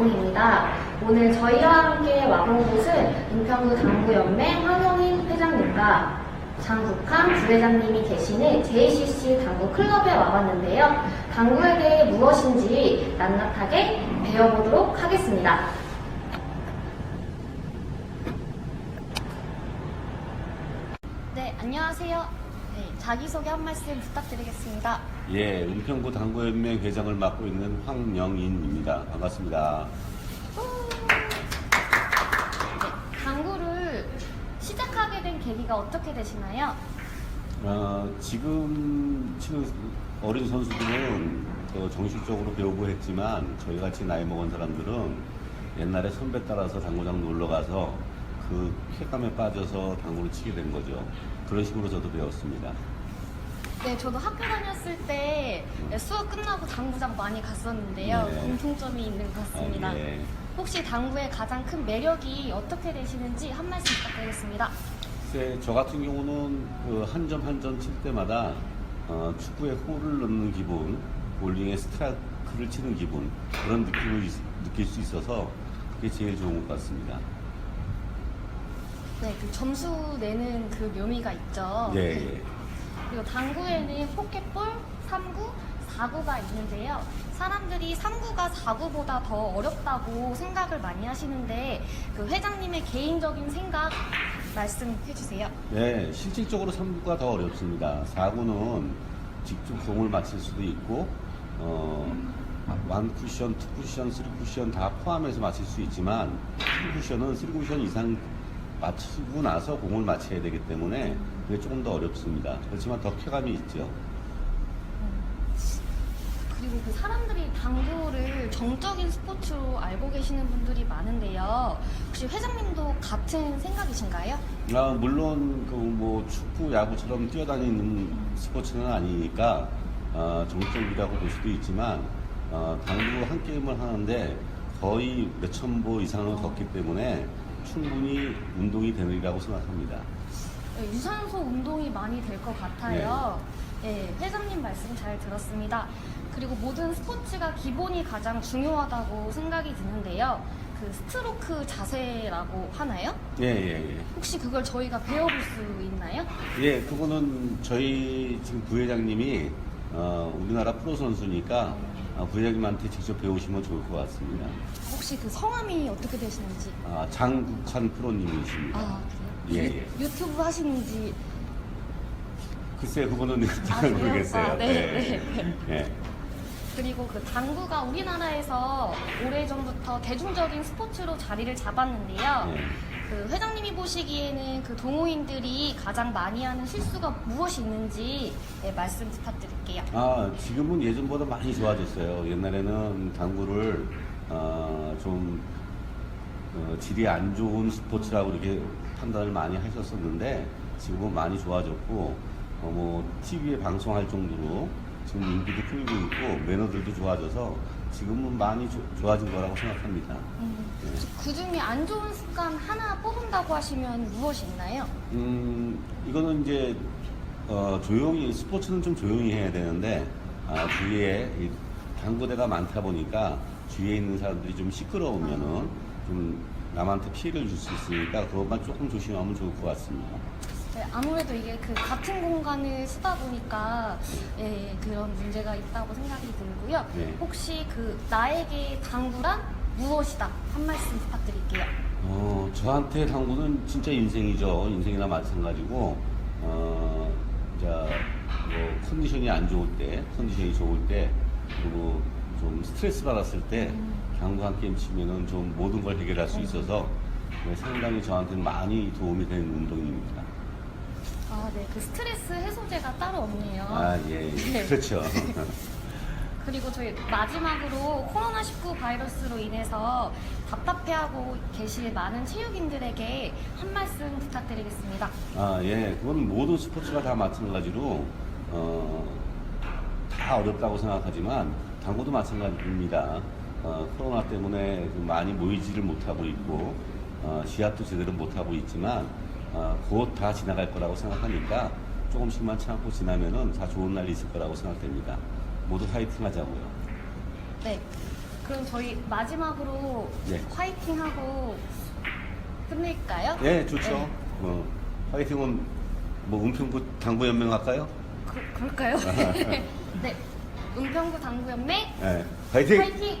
박동희입니다. 오늘 저희와 함께 와본 곳은 은평구 당구연맹 황영인 회장님과 장국함 부회장님이 계시는 JCC 당구 클럽에 와봤는데요. 당구에 대해 무엇인지 낱낱하게 배워보도록 하겠습니다. 네, 안녕하세요. 네, 자기소개 한 말씀 부탁드리겠습니다. 예, 은평구 당구연맹 회장을 맡고 있는 황영인입니다. 반갑습니다. 네, 당구를 시작하게 된 계기가 어떻게 되시나요? 어, 지금 치는 어린 선수들은 또 정식적으로 배우고 했지만 저희 같이 나이 먹은 사람들은 옛날에 선배 따라서 당구장 놀러 가서 그 쾌감에 빠져서 당구를 치게 된 거죠. 그런 식으로 저도 배웠습니다. 네, 저도 학교 다녔을 때 수업 끝나고 당구장 많이 갔었는데요. 네. 공통점이 있는 것 같습니다. 아, 예. 혹시 당구의 가장 큰 매력이 어떻게 되시는지 한 말씀 부탁드리겠습니다. 글쎄, 저 같은 경우는 그 한 점 한 점 칠 때마다 어, 축구에 홀을 넣는 기분, 볼링에 스트라이크를 치는 기분 그런 느낌을 있- 느낄 수 있어서 그게 제일 좋은 것 같습니다. 네, 그 점수 내는 그 묘미가 있죠. 예, 예. 그리고 당구에는 포켓볼, 3구, 4구가 있는데요. 사람들이 3구가 4구보다 더 어렵다고 생각을 많이 하시는데 그 회장님의 개인적인 생각 말씀해 주세요. 네, 실질적으로 3구가 더 어렵습니다. 4구는 직접 공을 맞힐 수도 있고, 어, 원 쿠션, 투 쿠션, 쓰리 쿠션 다 포함해서 맞힐 수 있지만, 3 쿠션은 3 쿠션 이상 맞추고 나서 공을 맞춰야 되기 때문에 그게 조금 더 어렵습니다. 그렇지만 더 쾌감이 있죠. 그리고 그 사람들이 당구를 정적인 스포츠로 알고 계시는 분들이 많은데요. 혹시 회장님도 같은 생각이신가요? 아, 물론 그 뭐 축구, 야구처럼 뛰어다니는 스포츠는 아니니까 어, 정적이라고 볼 수도 있지만 어, 당구 한 게임을 하는데 거의 몇천 보 이상을 걷기 때문에 충분히 운동이 되리라고 생각합니다. 네, 유산소 운동이 많이 될 것 같아요. 네, 회장님 말씀 잘 들었습니다. 그리고 모든 스포츠가 기본이 가장 중요하다고 생각이 드는데요. 그 스트로크 자세라고 하나요? 예, 예, 예. 혹시 그걸 저희가 배워볼 수 있나요? 예, 그거는 저희 지금 부회장님이 어, 우리나라 프로 선수니까 어, 부회장님한테 직접 배우시면 좋을 것 같습니다. 혹시 그 성함이 어떻게 되시는지? 아, 장국환 프로님이십니다. 아, 예, 그래요? 예. 유 튜브 하시는지 글쎄 그거는 잘 아, 그래요? 모르겠어요. 아, 네, 네. 예. 그리고 그 당구가 우리나라에서 오래전부터 대중적인 스포츠로 자리를 잡았는데요. 예. 그 회장님이 보시기에는 그 동호인들이 가장 많이 하는 실수가 무엇이 있는지 네, 말씀 부탁드릴게요. 아 지금은 예전보다 많이 좋아졌어요. 옛날에는 당구를 어, 좀 어, 질이 안 좋은 스포츠라고 이렇게 판단을 많이 하셨었는데 지금은 많이 좋아졌고 어, 뭐 TV에 방송할 정도로 지금 인기도 끌고 있고 매너들도 좋아져서 지금은 많이 조- 좋아진 거라고 생각합니다. 예. 그 중에 안 좋은 습관 하나 뽑은다고 하시면 무엇이 있나요? 음, 이거는 이제, 어, 조용히, 스포츠는 좀 조용히 해야 되는데, 아, 주위에 이 당구대가 많다 보니까 주위에 있는 사람들이 좀 시끄러우면은 좀 남한테 피해를 줄 수 있으니까 그것만 조금 조심하면 좋을 것 같습니다. 네, 아무래도 이게 그 같은 공간을 쓰다 보니까 예, 그런 문제가 있다고 생각이 들고요. 네. 혹시 그 나에게 당구란 무엇이다 한 말씀 부탁드릴게요. 어, 저한테 당구는 진짜 인생이죠. 인생이나 마찬가지고, 어, 자, 뭐, 컨디션이 안 좋을 때, 컨디션이 좋을 때, 그리고 좀 스트레스 받았을 때, 당구 한 게임 치면은 좀 모든 걸 해결할 수 있어서, 네, 상당히 저한테는 많이 도움이 되는 운동입니다. 아, 네, 그 스트레스 해소제가 따로 없네요. 아, 예, 예. 네. 그렇죠. 그리고 저희 마지막으로 코로나19 바이러스로 인해서 답답해하고 계실 많은 체육인들에게 한 말씀 부탁드리겠습니다. 아, 예. 그건 모든 스포츠가 다 마찬가지로, 어, 다 어렵다고 생각하지만, 당구도 마찬가지입니다. 어, 코로나 때문에 좀 많이 모이지를 못하고 있고, 어, 시합도 제대로 못하고 있지만, 어, 곧 다 지나갈 거라고 생각하니까, 조금씩만 참고 지나면은 다 좋은 날이 있을 거라고 생각됩니다. 모두 화이팅 하자고요. 네. 그럼 저희 마지막으로 네. 화이팅하고 끝낼까요? 예, 좋죠. 네. 뭐, 화이팅은 뭐, 은평구 당구연맹 할까요? 그, 그럴까요? 네. 은평구 당구연맹 예, 화이팅! 화이팅!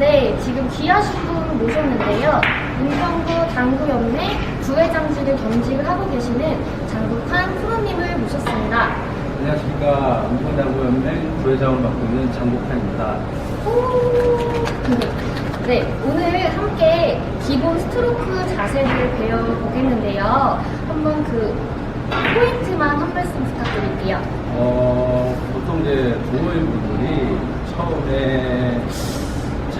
네, 지금 귀하신 분 모셨는데요. 은평구 당구연맹 부회장직을 겸직을 하고 계시는 장국환 프로님을 모셨습니다. 안녕하십니까. 은평당구연맹 부회장을 맡고 있는 장국환입니다. 네, 오늘 함께 기본 스트로크 자세를 배워보겠는데요. 한번 그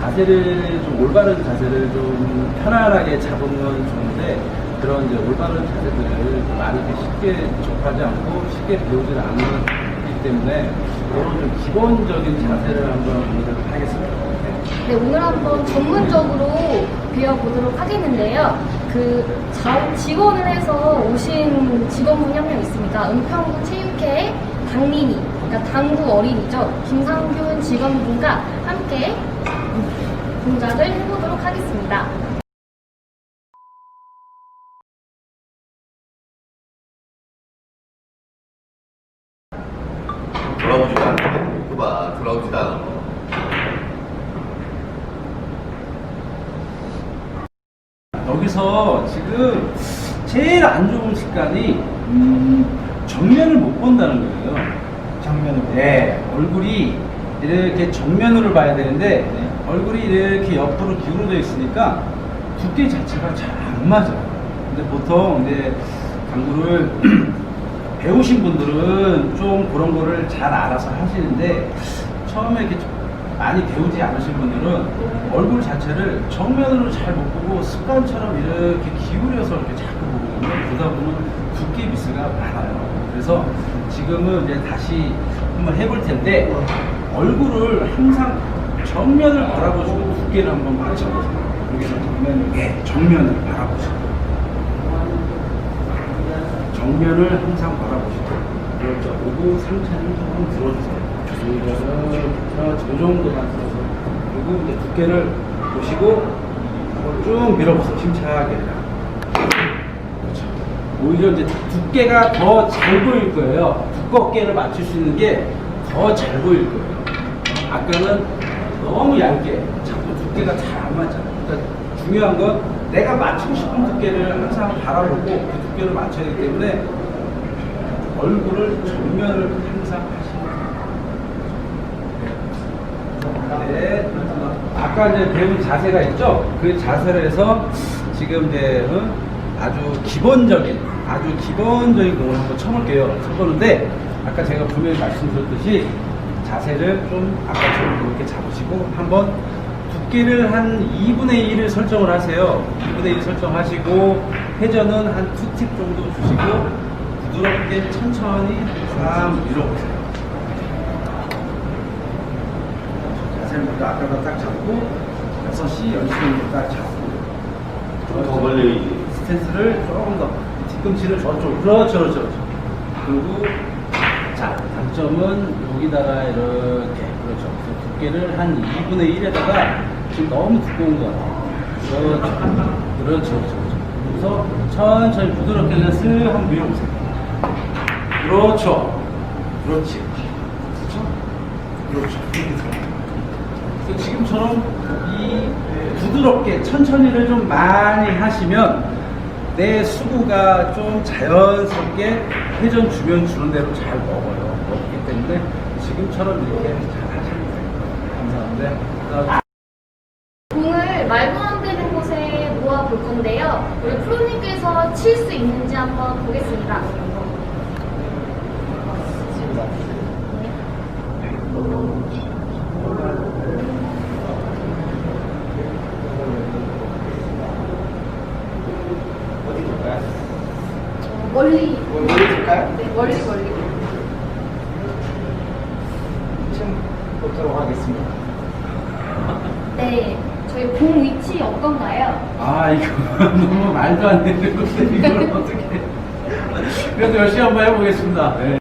자세를 좀 올바른 자세를 좀 편안하게 잡으면 좋은데 그런 이제 올바른 자세들을 많이 쉽게 접하지 않고 쉽게 배우지 않기 때문에 그런 좀 기본적인 자세를 한번 오늘 하겠습니다. 네, 오늘 한번 전문적으로 배워보도록 하겠는데요. 그 자- 지원을 해서 오신 직원분이 한 명 있습니다. 은평구 체육회 당린이, 그러니까 당구 어린이죠. 김상균 직원분과 함께 동작을 해보도록 하겠습니다. 돌아오지도 않네. 그봐, 돌아오지도 않아. 여기서 지금 제일 안 좋은 습관이 음, 정면을 못 본다는 거예요. 장면을 네, 얼굴이 이렇게 정면으로 봐야 되는데 얼굴이 이렇게 옆으로 기울어져 있으니까 두께 자체가 잘 안 맞아요. 근데 보통 이제 당구를 배우신 분들은 좀 그런 거를 잘 알아서 하시는데 처음에 이렇게 좀 많이 배우지 않으신 분들은 얼굴 자체를 정면으로 잘 못 보고 습관처럼 이렇게 기울여서 이렇게 자꾸 보거든요. 그러다 보면 두께 미스가 많아요. 그래서 지금은 이제 다시 한번 해볼 텐데 얼굴을 항상 정면을 바라보시고 두께를 한번 맞춰보세요. 여기서 정면을, 예, 정면을 바라보시고. 정면을 항상 바라보시고. 그렇죠. 그리고 상체를 조금 들어주세요. 이거는 저 정도만 들어서. 그리고 두께를 보시고 쭉 밀어보세요. 힘차게. 그렇죠. 오히려 이제 두께가 더 잘 보일 거예요. 두껍게를 맞출 수 있는 게 더 잘 보일 거예요. 아까는 너무 얇게 자꾸 두께가 잘 안 맞잖아요. 그러니까 중요한 건 내가 맞추고 싶은 두께를 항상 바라보고 그 두께를 맞춰야 되기 때문에 얼굴을 정면을 항상 하시면 돼요. 네. 아까 이제 배운 자세가 있죠? 그 자세를 해서 지금 이제 어? 아주 기본적인 아주 기본적인 공을 한번 쳐볼게요. 쳐보는데 아까 제가 분명히 말씀드렸듯이 자세를 좀 아까처럼 이렇게 잡으시고 한번 두께를 한 2분의 1을 설정을 하세요. 2분의 1 설정하시고 회전은 한두팁 정도 주시고 부드럽게 천천히 항상 밀어보세요. 자세부터 아까도 딱 잡고 6시, 10시부터 딱 잡고 좀더 걸려야지. 스탠스를 조금 더 뒤꿈치를 저쪽 그렇죠 그렇죠 그렇죠. 그리고 자 단점은 여기다가 이렇게 그렇죠. 두께를 한 2분의 1에다가 지금 너무 두꺼운 거 같아요 그렇죠. 그렇죠 그렇죠 그렇죠. 그래서 천천히 부드럽게 그냥 쓱 한번 밀어보세요. 그렇죠. 그렇지. 그렇죠? 그렇죠. 그래서 지금처럼 이 부드럽게 천천히를 좀 많이 하시면 내 수구가 좀 자연스럽게 회전 주면 주는 대로 잘 먹어요. 먹기 때문에 지금처럼 이렇게 잘 하시면 돼요. 감사합니다. 공을 말도 안 되는 곳에 모아 볼 건데요. 우리 프로님께서 칠 수 있는지 한번 보겠습니다. 어디 볼까요? 멀리, 멀리 볼까요? 네, 멀리 멀리. 지금 보도록 하겠습니다. 네, 저희 공 위치 어떤가요? 아 이거 너무 말도 안 되는 건데 이걸 어떻게? 그래도 열심히 한번 해보겠습니다. 네.